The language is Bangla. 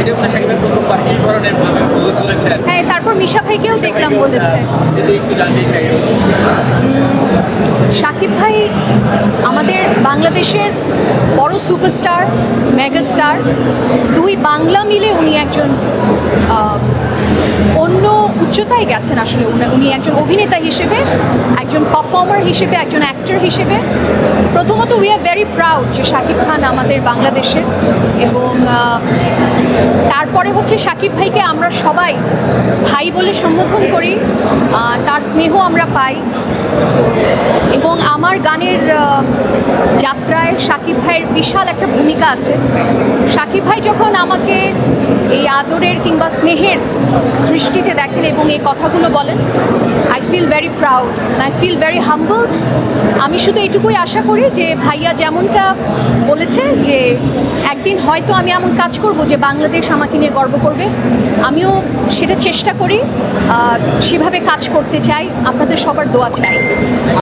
এটা মনে সাকিব ভাই প্রথমবার এই ধরনের ভাবে বলেছেন হ্যাঁ তারপর মিশা ভাইকেও দেখলাম বলেছে। চাই। শাকিব ভাই আমাদের বাংলাদেশের বড় সুপারস্টার মেগাস্টার দুই বাংলা মিলে উনি একজন অন্য উচ্চতায় গেছেন আসলে। উনি- একজন অভিনেতা হিসেবে একজন পারফর্মার হিসেবে একজন অ্যাক্টর হিসেবে। প্রথমত উই আর ভেরি প্রাউড যে শাকিব খান আমাদের বাংলাদেশের এবং তারপরে হচ্ছে শাকিব ভাইকে আমরা সবাই ভাই বলে সম্বোধন করি। তার স্নেহ আমরা পাই। এবং আমার গানের যাত্রায় শাকিব ভাইয়ের বিশাল একটা ভূমিকা আছে। সাকিব ভাই যখন আমাকে এই আদরের কিংবা স্নেহের দৃষ্টিতে দেখেন এবং এই কথাগুলো বলেন I feel very proud I feel very humbled আমি শুধু এটুকুই আশা করি যে ভাইয়া যেমনটা বলেছে যে একদিন হয়তো আমি এমন কাজ করব যে বাংলাদেশ আমাকে নিয়ে গর্ব করবে। আমিও সেটা চেষ্টা করি সেভাবে কাজ করতে চাই, আপনাদের সবার দোয়া চাই।